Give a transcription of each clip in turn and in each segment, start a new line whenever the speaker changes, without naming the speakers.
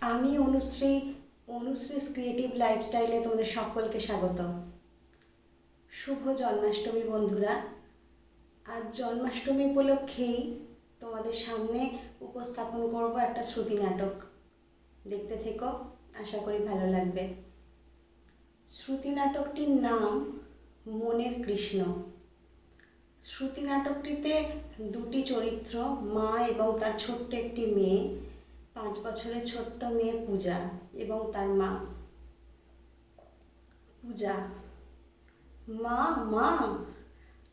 আমি অনুশ্রী অনুশ্রী ক্রিয়েটিভ লাইফস্টাইলে তোমাদের সকলকে স্বাগত শুভ জন্মাষ্টমী বন্ধুরা। আজ জন্মাষ্টমী উপলক্ষেই তোমাদের সামনে উপস্থাপন করব একটা শ্রুতি নাটক। দেখতে থেকো, আশা করি ভালো লাগবে। শ্রুতি নাটকটির নাম মনের কৃষ্ণ। শ্রুতি নাটকটিতে দুটি চরিত্র, মা এবং তার ছোট্ট একটি মেয়ে। পাঁচ বছরের ছোট্ট মেয়ে পূজা এবং তার মা। পূজা, মা মা,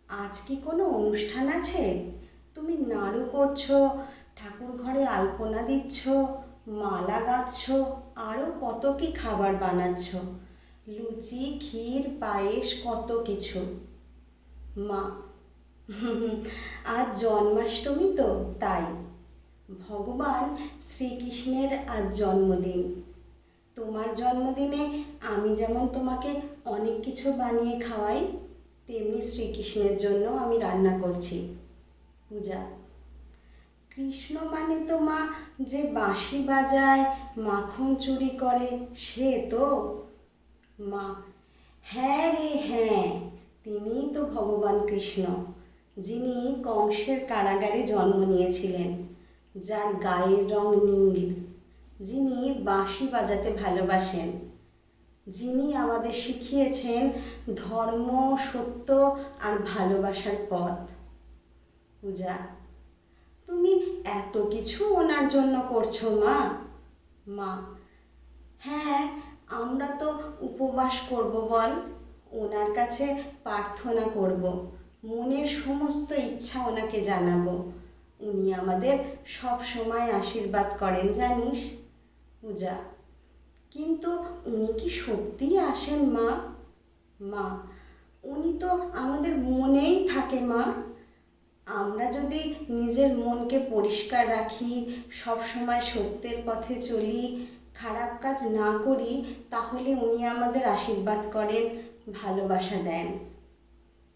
আজ কি কোনো অনুষ্ঠান আছে? তুমি নাড়ু করছ, ঠাকুর ঘরে আলপনা দিচ্ছ, মালা গাঁথছ আরও কত কি খাবার বানাচ্ছ? লুচি, ক্ষীর, পায়েস, কত কিছু। মা, আজ জন্মাষ্টমী তো, তাই। ভগবান শ্রীকৃষ্ণের আজ জন্মদিন। তোমার জন্মদিনে আমি যেমন তোমাকে অনেক কিছু বানিয়ে খাওয়াই, তেমনি শ্রীকৃষ্ণের জন্য আমি রান্না করছি। পূজা। কৃষ্ণ মানে তো মা যে বাঁশি বাজায়, মাখন চুরি করে, সে তো মা। হ্যাঁ রে হ্যাঁ তিনিই তো ভগবান কৃষ্ণ, যিনি কংসের কারাগারে জন্ম নিয়েছিলেন। যার গায়ের রং নীল, যিনি বাঁশি বাজাতে ভালোবাসেন, যিনি আমাদের শিখিয়েছেন ধর্ম, সত্য আর ভালোবাসার পথ। পূজা, তুমি এত কিছু ওনার জন্য করছ মা? মা হ্যাঁ আমরা তো উপবাস করব বল, ওনার কাছে প্রার্থনা করব, মনের সমস্ত ইচ্ছা ওনাকে জানাব। উনি আমাদের সব সময় আশীর্বাদ করেন, জানিস? পূজা। কিন্তু উনি কি সত্যিই আসেন, মা? মা, উনি তো আমাদের মনেই থাকে, মা। আমরা যদি নিজের মনকে পরিষ্কার রাখি, সব সময় সত্যের পথে চলি, খারাপ কাজ না করি, তাহলে উনি আমাদের আশীর্বাদ করেন, ভালোবাসা দেন।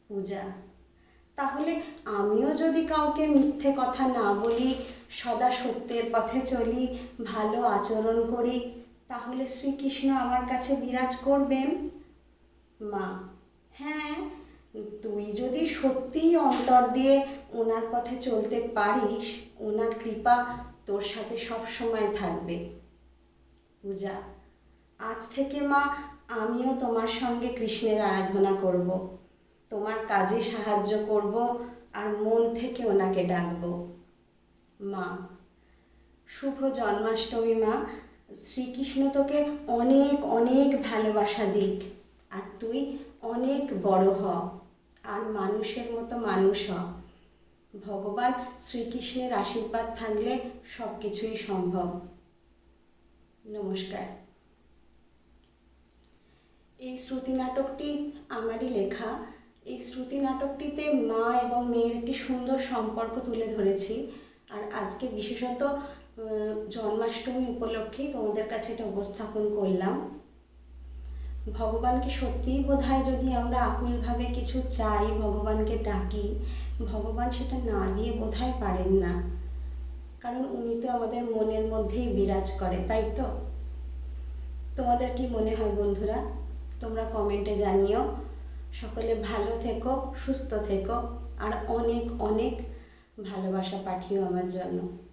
পূজা। তাহলে আমিও যদি কাউকে মিথ্যে কথা না বলি, সদা সত্যের পথে চলি, ভালো আচরণ করি, তাহলে শ্রীকৃষ্ণ আমার কাছে বিরাজ করবেন? মা হ্যাঁ তুই যদি সত্যিই অন্তর দিয়ে ওনার পথে চলতে পারিস, ওনার কৃপা তোর সাথে সব সময় থাকবে। পূজা, আজ থেকে মা, আমিও তোমার সঙ্গে কৃষ্ণের আরাধনা করব। তোমার কাজে সাহায্য করব আর মন থেকে ওনাকে ডাকব। মা, শুভ জন্মাষ্টমী মা, শ্রীকৃষ্ণ তোকে অনেক অনেক ভালোবাসা দিক আর তুই অনেক বড় হ আর মানুষের মতো মানুষ হ। ভগবান শ্রীকৃষ্ণের আশীর্বাদ থাকলে সব কিছুই সম্ভব। নমস্কার। এই শ্রুতি নাটকটি আমারই লেখা। এই শ্রুতি নাটকটিতে মা এবং মেয়ের একটি সুন্দর সম্পর্ক তুলে ধরেছি। আর আজকে বিশেষত জন্মাষ্টমী উপলক্ষেই তোমাদের কাছে এটা উপস্থাপন করলাম। ভগবানকে সত্যিই বোধ যদি আমরা আকুলভাবে কিছু চাই, ভগবানকে ডাকি, ভগবান সেটা না দিয়ে বোধ পারেন না। কারণ উনি তো আমাদের মনের মধ্যেই বিরাজ করে, তাই তো? তোমাদের কি মনে হয় বন্ধুরা? তোমরা কমেন্টে জানিও। সকলে ভালো থেকো সুস্থ থেকো আর অনেক অনেক ভালোবাসা পাঠিও আমার জন্য।